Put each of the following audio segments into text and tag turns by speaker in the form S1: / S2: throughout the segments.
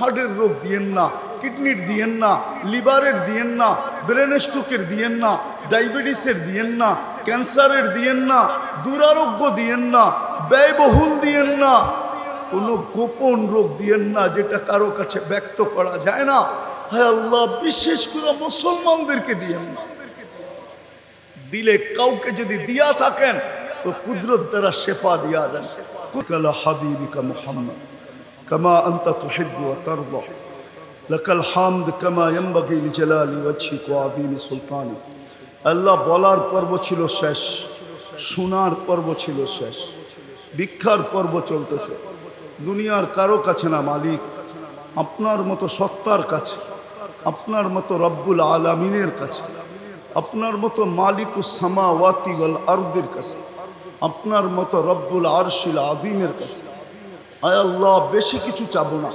S1: হার্টের রোগ দিয়েন না, কিডনির দিয়েন না, লিভারের দিয়েন না, ব্রেন স্ট্রোকের দিয়েন না, ডায়াবেটিসের দিয়েন না, ক্যান্সারের দিয়েন না, দুরারোগ্য দিয়েন না, ব্যয়বহুল দিয়েন না, কোনো গোপন রোগ দিয়েন না যেটা কারও কাছে ব্যক্ত করা যায় না। হ্যাঁ আল্লাহ, বিশেষ করে মুসলমানদেরকে দিয়েন না। দিলে কাউকে যদি দিয়া থাকেন, তো কুদরত দ্বারা শেফা দিয়া দেন। হাবিবিকা মুহাম্মদ। তুহিব্বু ওয়া তারদা লাকাল হামদ কামা ইয়ানবাগি লিজালালি ওয়াজহিক ওয়া আযীমি সুলতানি আল্লাহ বলার পর্ব ছিল শেষ, শোনার পর্ব ছিল শেষ, ভিক্ষার পর্ব চলতেছে। দুনিয়ার কারও কাছে না মালিক, আপনার মতো সত্তার কাছে, আপনার মতো রব্বুল আলামিনের কাছে, আপনার মতো মালিকুসামা ওয়াতি ওয়াল আরদের কাছে, আপনার মতো রব্বুল আরশিল আদিমের কাছে। আল্লাহ, বেশি কিছু চাবো না।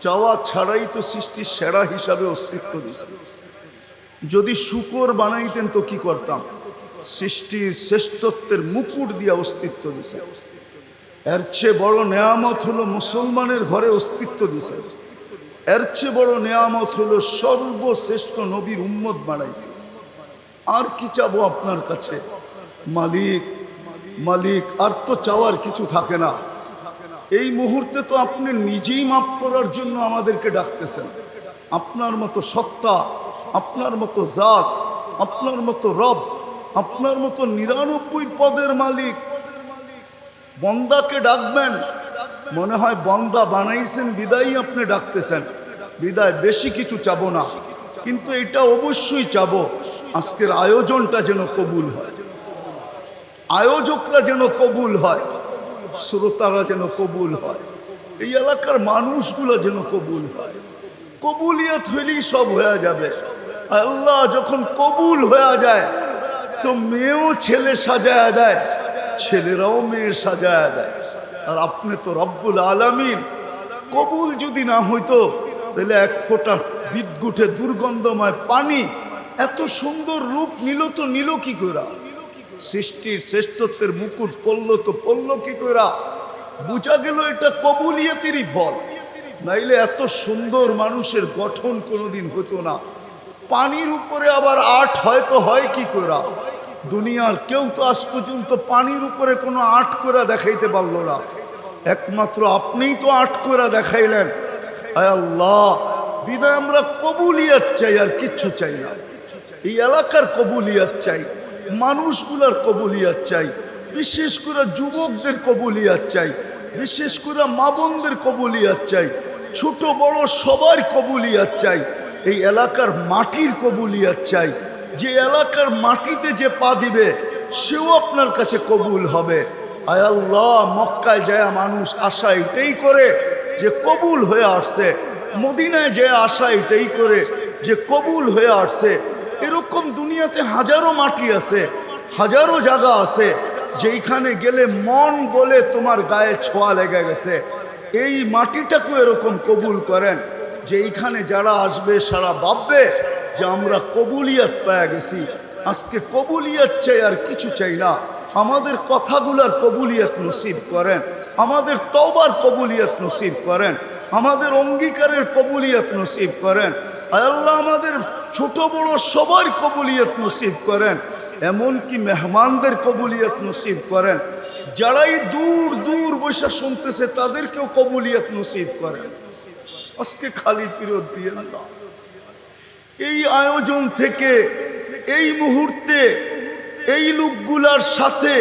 S1: চাওয়া ছাড়াই তো সৃষ্টির সেরা হিসাবে অস্তিত্ব দিছে। যদি শুকর বানাইতেন তো কি করতাম? সৃষ্টির শ্রেষ্ঠত্বের মুকুট দিয়া অস্তিত্ব দিছে। এর চেয়ে বড় নেয়ামত হলো মুসলমানের ঘরে অস্তিত্ব দিছে। এর চেয়ে বড় নেয়ামত হলো সর্বশ্রেষ্ঠ নবীর উম্মত বানাইছে। আর কি চাবো আপনার কাছে? মালিক মালিক, আর তো চাওয়ার কিছু থাকে না। এই মুহূর্তে তো আপনি নিজেই মাপ করার জন্য আমাদেরকে ডাকতেছেন। আপনার মতো সত্তা, আপনার মতো জাত, আপনার মতো রব, আপনার মতো নিরানব্বই পদের মালিক। বন্দাকে ডাকবেন, মনে হয় বন্দা বানাইছেন বিদায়ী আপনি ডাকতেছেন। বিদায় বেশি কিছু চাবো না, কিন্তু এটা অবশ্যই চাবো, আজকের আয়োজনটা যেন কবুল হয়। আয়োজকরা যেন কবুল হয়। শ্রোতারা যেন কবুল হয়। এই এলাকার মানুষগুলো যেন কবুল হয়। কবুলিয়ত হইলেই সব হয়ে যাবে। আল্লাহ যখন কবুল হয়ে যায়, তো মেয়েও ছেলে সাজায় দেয়, ছেলেরাও মেয়ে সাজায় দেয়। আর আপনি তো রব্বুল আলামিন, কবুল যদি না হইতো, তাহলে এক ফোঁটা বিদ্যুটে দুর্গন্ধময় পানি, এত সুন্দর রূপ নিল তো নিল কি করা? সৃষ্টির শ্রেষ্ঠত্বের মুকুট পড়ল তো পড়ল কি করা বুঝা গেল এটা কবুলিয়তেরই ফল। নাইলে এত সুন্দর মানুষের গঠন কোনোদিন হতো না। পানির উপরে আবার আট হয়তো হয় কি করা দুনিয়ার কেউ তো আজ পর্যন্ত পানির উপরে কোনো আট করে দেখাইতে পারল না। একমাত্র আপনিই তো আট করে দেখাইলেন। আল্লাহ বিদায় আমরা কবুলিয়াত চাই আর কিচ্ছু চাই না। এই এলাকার কবুলিয়াত চাই। মানুষগুলার কবুলিয়াত চাই, বিশেষ করে যুবকদের কবুলিয়াত চাই, বিশেষ করে মা বোনদের কবুলিয়াত চাই, ছোট বড় সবার কবুলিয়াত চাই, এই এলাকার মাটির কবুলিয়াত চাই, যে এলাকার মাটিতে যে পা দিবে, সেও আপনার কাছে কবুল হবে। আয় আল্লাহ, মক্কায় যায় মানুষ আশা এটাই করে যে কবুল হয়ে আসছে, মদিনায় যে আশা এটাই করে যে কবুল হয়ে আসছে। এরকম দুনিয়াতে হাজারো মাটি আছে, হাজারো জায়গা আছে, যেইখানে গেলে মন বলে তোমার গায়ে ছোঁয়া লেগে গেছে। এই মাটিটাকেও এরকম কবুল করেন যে এইখানে যারা আসবে সারা ভাববে যে আমরা কবুলিয়াত পেয়ে গেছি। আজকে কবুলিয়াত চাই আর কিছু চাই না, আমাদের কথাগুলার কবুলিয়াত নসিব করেন, আমাদের তওবার কবুলিয়াত নসিব করেন। আমাদের অঙ্গীকারের কবুলিয়াত নসিব করেন। আল্লাহ আমাদের ছোট বড় সবার কবুলিয়ত নসিব করেন। এমনকি মেহমানদের কবুলিয়ত নসিব করেন। যারাই দূর দূর বসে শুনতেছে, তাদেরকেও কবুলিয়ত নসিব করেন। আজকে খালি ফিরত দিয়ে না এই আয়োজন থেকে, এই মুহূর্তে, এই লোকগুলার সাথে,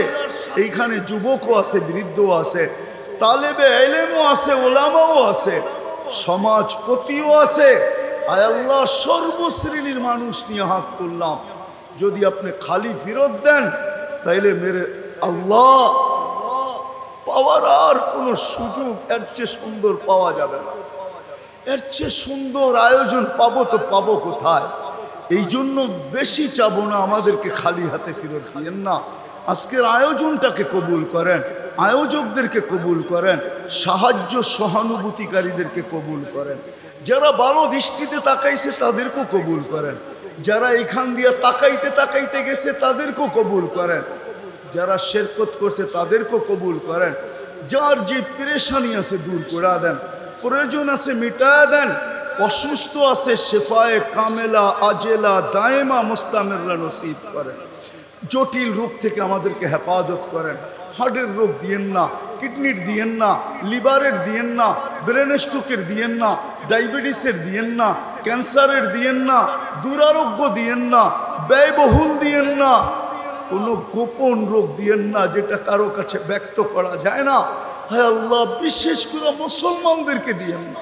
S1: এইখানে যুবকও আছে, বৃদ্ধও আছে। তালেবে এলেমও আছে ওলামাও আছে, সমাজপতিও আছে। আয় আল্লাহ, সর্বশ্রেণীর মানুষ নিয়ে হাত তুললাম। যদি আপনি খালি ফেরত দেন, তাইলে মেরে আল্লাহ, পাওয়ার আর কোনো সুযোগ এর চেয়ে সুন্দর পাওয়া যাবে না। এর চেয়ে সুন্দর আয়োজন পাবো তো পাবো কোথায়? এই জন্য বেশি চাবো না, আমাদেরকে খালি হাতে ফেরত দিয়েন না। আজকের আয়োজনটাকে কবুল করেন। আয়োজকদেরকে কবুল করেন, সাহায্য সহানুভূতিকারীদেরকে কবুল করেন। যারা ভালো দৃষ্টিতে তাকাইছে তাদেরকেও কবুল করেন। যারা এখান দিয়ে তাকাইতে তাকাইতে গেছে তাদেরকেও কবুল করেন। যারা শেরকত করছে তাদেরকেও কবুল করেন। যার যে পেরেশানি আছে দূর করে দেন। প্রয়োজন আছে মিটায় দেন। অসুস্থ আছে শেফায়ে কামেলা, আজেলা, দায়েমা, মুস্তামেররা নসিব করেন। জটিল রূপ থেকে আমাদেরকে হেফাজত করেন। হার্টের রোগ দিয়েন না, কিডনির দিয়েন না, লিভারের দিয়েন না, ব্রেন স্ট্রোকের দিয়েন না, ডায়াবেটিসের দিয়েন না, ক্যান্সারের দিয়েন না, দুরারোগ্য দিয়েন না, ব্যয়বহুল দিয়েন না, কোনো গোপন রোগ দিয়েন না যেটা কারও কাছে ব্যক্ত করা যায় না। হ্যাঁ আল্লাহ, বিশেষ করে মুসলমানদেরকে দিয়েন না।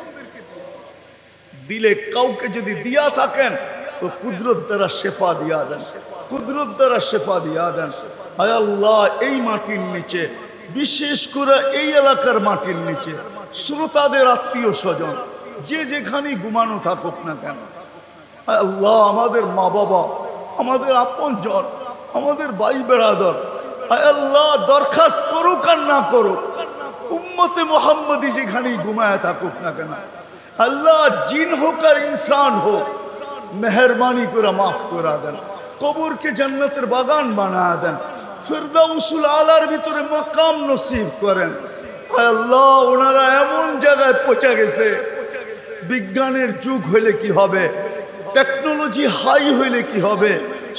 S1: দিলে কাউকে যদি দিয়া থাকেন, তো কুদরত দ্বারা শেফা দিয়া দেন, কুদরত দ্বারা শেফা দিয়া দেন। হায় আল্লাহ, এই মাটির নিচে, বিশেষ করে এই এলাকার মাটির নিচে, শ্রোতাদের আত্মীয় স্বজন, যে যেখানেই ঘুমানো থাকুক না কেন। আল্লাহ, আমাদের মা বাবা আমাদের আপন জন আমাদের ভাই বেড়াদর আল্লাহ, দরখাস্ত করুক আর না করুক, উম্মতে মোহাম্মদী যেখানেই ঘুমায় থাকুক না কেন। আল্লাহ, জিন হোক আর ইনসান হোক, মেহরবানি করে মাফ করে দেন। কবরকে জান্নাতের বাগান বানা দেন। ফিরদাউসুল আলার ভিতরে মাকাম নসিব করেন। আল্লাহ, ওনারা এমন জায়গায় পৌঁছে গেছে। বিজ্ঞানের যুগ হইলে কি হবে? টেকনোলজি হাই হইলে কি হবে?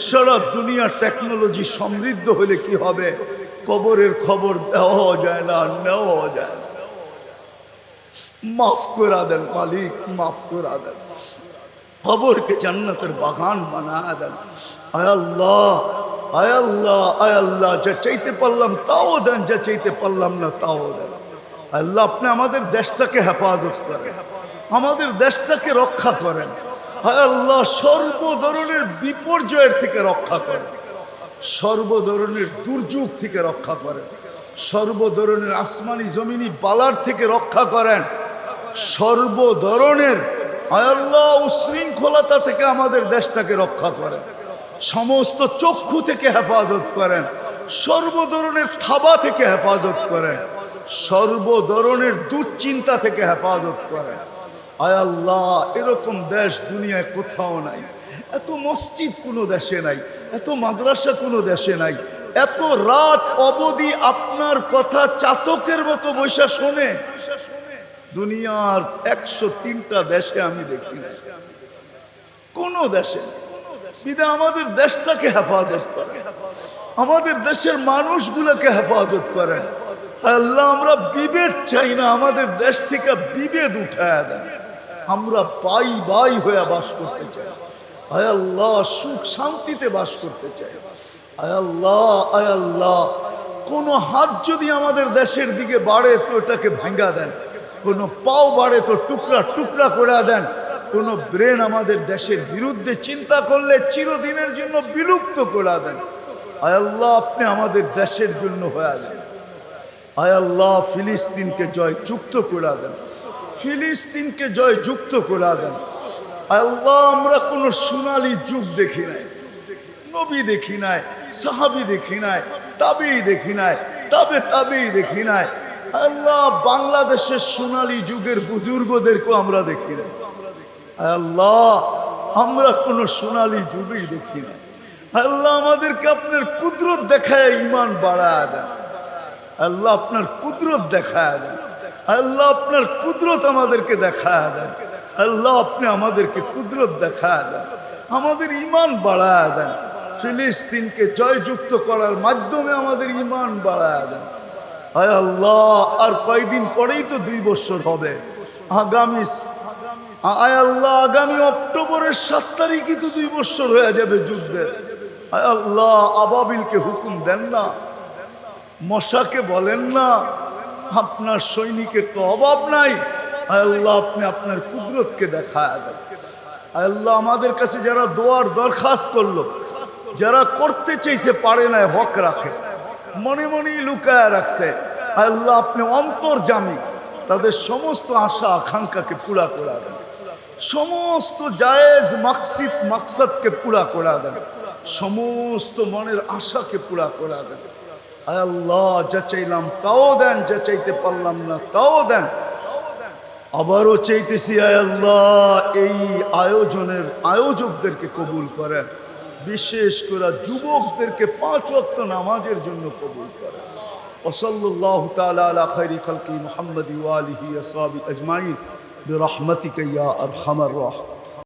S1: সারা দুনিয়ার টেকনোলজি সমৃদ্ধ হইলে কি হবে? কবরের খবর দেওয়া যায় না, নেওয়া যায় মাফ করা দেন, মালিক, মাফ করা দেন। খবরকে জান্নাতের বাগান বানা দেন। আয় আল্লাহ আয় আল্লাহ আয় আল্লাহ, যা চাইতে পারলাম তাও দেন, যা চাইতে পারলাম না তাও দেন। আল্লাহ, আপনি আমাদের দেশটাকে হেফাজত করেন, আমাদের দেশটাকে রক্ষা করেন। আল্লাহ সর্ব ধরনের বিপর্যয়ের থেকে রক্ষা করেন সর্ব ধরনের দুর্যোগ থেকে রক্ষা করেন সর্ব ধরনের আসমানি জমিনি বালার থেকে রক্ষা করেন সর্ব ধরনের আল্লাহ, উশৃঙ্খলতা থেকে আমাদের দেশটাকে রক্ষা করেন। সমস্ত চক্ষু থেকে হেফাজত করেন। সর্ব ধরনের থাবা থেকে হেফাজত করেন। সর্ব ধরনের দুশ্চিন্তা থেকে হেফাজত করেন। আয় আল্লাহ, এরকম দেশ দুনিয়ায় কোথাও নাই। এত মসজিদ কোনো দেশে নাই, এত মাদ্রাসা কোনো দেশে নাই। এত রাত অবধি আপনার কথা চাতকের মতো বৈশা শোনে। দুনিয়ার একশো তিনটা দেশে আমি দেখি না কোন দেশে বিদে আমাদের দেশটাকে হেফাজত করে। আমাদের দেশের মানুষগুলোকে হেফাজত করে। আল্লাহ, আমরা বিভেদ চাই না, আমাদের দেশ থেকে বিভেদ উঠায় দেন আমরা পাই বাই হয়ে বাস করতে চাই। আয় আল্লাহ, সুখ শান্তিতে বাস করতে চাই। আয় আল্লাহ আয় আল্লাহ, কোনো হাত যদি আমাদের দেশের দিকে বাড়ে তো ওটাকে ভাঙ্গা দেন। কোনো পাও বাড়ে তো টুকরা টুকরা করে দেন। কোনো ব্রেন আমাদের দেশের বিরুদ্ধে চিন্তা করলে চিরদিনের জন্য বিলুপ্ত করে দেন আয় আল্লাহ, আপনি আমাদের দেশের জন্য হয়ে যান আয় আল্লাহ, ফিলিস্তিনকে জয় যুক্ত করে দেন। ফিলিস্তিনকে জয় যুক্ত করে দেন। আল্লাহ, আমরা কোনো সোনালি যুগ দেখি নাই, নবী দেখি নাই, সাহাবি দেখি নাই তাবি দেখি নাই, তবে তাবেই দেখি নাই। আল্লাহ, বাংলাদেশের সোনালি যুগের বুজুর্গদেরকেও আমরা দেখি নাই। আল্লাহ, আমরা কোনো সোনালি যুগেই দেখি না। আল্লাহ, আমাদেরকে আপনার কুদরত দেখায় ইমান বাড়ায় দেন। আল্লাহ, আপনার কুদরত দেখায় দেন। আল্লাহ, আপনার কুদরত আমাদেরকে দেখায় দেন। আল্লাহ, আপনি আমাদেরকে কুদরত দেখায় দেন। আমাদের ইমান বাড়ায় দেন। ফিলিস্তিনকে জয়যুক্ত করার মাধ্যমে আমাদের ইমান বাড়ায় দেন। আয় আল্লাহ, আর কয়দিন পরেই তো দুই বছর হবে। আগামী আয় আল্লাহ, আগামী অক্টোবরের সাত তারিখই তো দুই বছর হয়ে যাবে যুদ্ধের আয় আল্লাহ, আবাবিলকে হুকুম দেন না, মশাকে বলেন না, আপনার সৈনিকের তো অভাব নাই। আয় আল্লাহ, আপনি আপনার কুদরতকে দেখায় দেন। আয় আল্লাহ, আমাদের কাছে যারা দোয়ার দরখাস্ত করল, যারা করতে চাইছে পারে না হক রাখে। মনে মনেই লুকায় রাখছে। আল্লাহ, আপনি অন্তর জামি তাদের সমস্ত আশা আকাঙ্ক্ষাকে পুরা করা দেন। সমস্ত জায়েজ মাকসিদ মাকসাদকে পুরা করা দেন। সমস্ত মনের আশাকে পুরা করা দেন। আয় আল্লাহ, যা চাইলাম তাও দেন, যা চাইতে পারলাম না তাও দেন। আবারও চাইতেছি, আয় আল্লাহ, এই আয়োজনের আয়োজকদেরকে কবুল করেন। বিশেষ করে যুবকদেরকে পাঁচ ওয়াক্ত নামাজের জন্য কবুল করেন। وصلى الله تعالى على خير خلق محمد وآله وصحبه أجمعين برحمتك يا أرحم الراحمين.